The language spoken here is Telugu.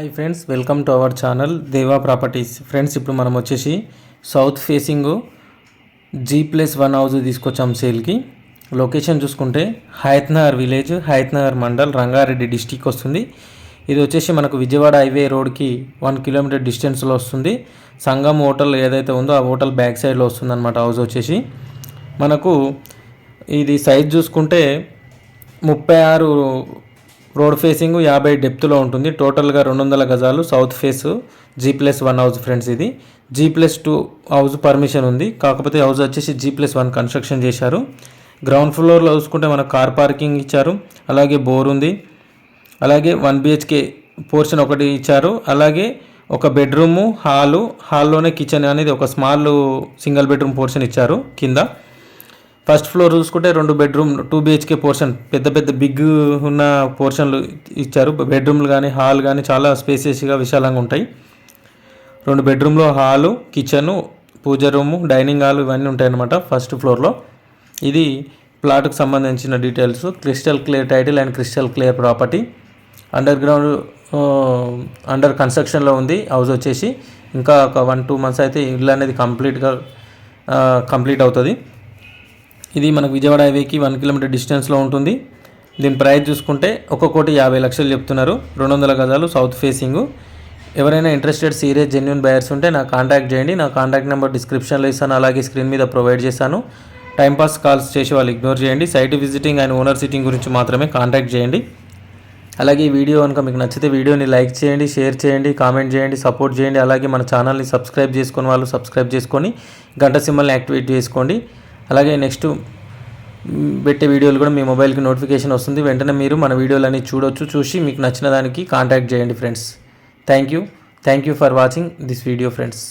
Hi friends welcome to our channel Deva properties friends ఇప్పుడు మనం వచ్చేసి south facing G plus one house తీసుకొచ్చాం సేల్కి లొకేషన్ చూసుకుంటే హయత్నగర్ విలేజ్ హయత్నగర్ మండల్ రంగారెడ్డి డిస్టిక్ వస్తుంది. ఇది వచ్చేసి మనకు విజయవాడ హైవే రోడ్కి వన్ కిలోమీటర్ డిస్టెన్స్లో వస్తుంది. సంగం హోటల్ ఏదైతే ఉందో ఆ హోటల్ బ్యాక్ సైడ్లో వస్తుంది అనమాట హౌస్ వచ్చేసి. మనకు ఇది సైజ్ చూసుకుంటే ముప్పై ఆరు రోడ్ ఫేసింగ్ యాభై డెప్త్లో ఉంటుంది. టోటల్గా రెండు వందల గజాలు south face G plus one house friends ఇది. G plus two house permission ఉంది. కాకపోతే హౌస్ వచ్చేసి జీ ప్లస్ వన్ కన్స్ట్రక్షన్ చేశారు. గ్రౌండ్ ఫ్లోర్లో చూసుకుంటే మనకు కార్ పార్కింగ్ ఇచ్చారు. అలాగే బోర్ ఉంది. అలాగే వన్ బిహెచ్కే పోర్షన్ ఒకటి ఇచ్చారు. అలాగే ఒక బెడ్రూము హాలు హాల్లోనే కిచెన్ అనేది ఒక స్మాల్ సింగిల్ బెడ్రూమ్ పోర్షన్ ఇచ్చారు కింద. ఫస్ట్ ఫ్లోర్ చూసుకుంటే రెండు బెడ్రూమ్ టూ బిహెచ్కే పోర్షన్ పెద్ద పెద్ద బిగ్ ఉన్న పోర్షన్లు ఇచ్చారు. బెడ్రూమ్లు కానీ హాల్ కానీ చాలా స్పేసియస్గా విశాలంగా ఉంటాయి. రెండు బెడ్రూమ్లో హాలు కిచెను పూజ రూము డైనింగ్ హాల్ ఇవన్నీ ఉంటాయి అన్నమాట ఫస్ట్ ఫ్లోర్లో. ఇది ప్లాట్కు సంబంధించిన details. Crystal clear title and crystal clear property. Under ground under కన్స్ట్రక్షన్లో ఉంది. హౌస్ వచ్చేసి ఇంకా ఒక వన్ టూ మంత్స్ అయితే ఇల్లు అనేది కంప్లీట్గా కంప్లీట్ అవుతుంది. ఇది మనకు విజయవాడ హైవేకి వన్ కిలోమీటర్ డిస్టెన్స్లో ఉంటుంది. దీని ప్రైస్ చూసుకుంటే ఒక కోటి యాభై లక్షలు చెప్తున్నారు. రెండు వందల గజాలు సౌత్ ఫేసింగ్. ఎవరైనా ఇంట్రెస్టెడ్ సీరియస్ జెన్యున్ బయర్స్ ఉంటే నాకు కాంటాక్ట్ చేయండి. నా కాంటాక్ట్ నెంబర్ డిస్క్రిప్షన్లో ఇస్తాను. అలాగే స్క్రీన్ మీద ప్రొవైడ్ చేశాను. టైంపాస్ కాల్స్ చేసి వాళ్ళు ఇగ్నోర్ చేయండి. Site visiting and owner sitting గురించి మాత్రమే కాంటాక్ట్ చేయండి. అలాగే ఈ వీడియో కనుక మీకు నచ్చితే వీడియోని లైక్ చేయండి షేర్ చేయండి కామెంట్ చేయండి సపోర్ట్ చేయండి. అలాగే మన ఛానల్ని సబ్స్క్రైబ్ చేసుకుని వాళ్ళు సబ్స్క్రైబ్ చేసుకొని గంట సింబల్ని యాక్టివేట్ చేసుకోండి. అలాగే నెక్స్ట్ పెట్టే వీడియోలు కూడా మీ మొబైల్కి నోటిఫికేషన్ వస్తుంది. వెంటనే మీరు మన వీడియోలన్నీ చూడొచ్చు చూసి మీకు నచ్చిన దానికి కాంటాక్ట్ చేయండి friends. Thank you. Thank you for watching this video friends.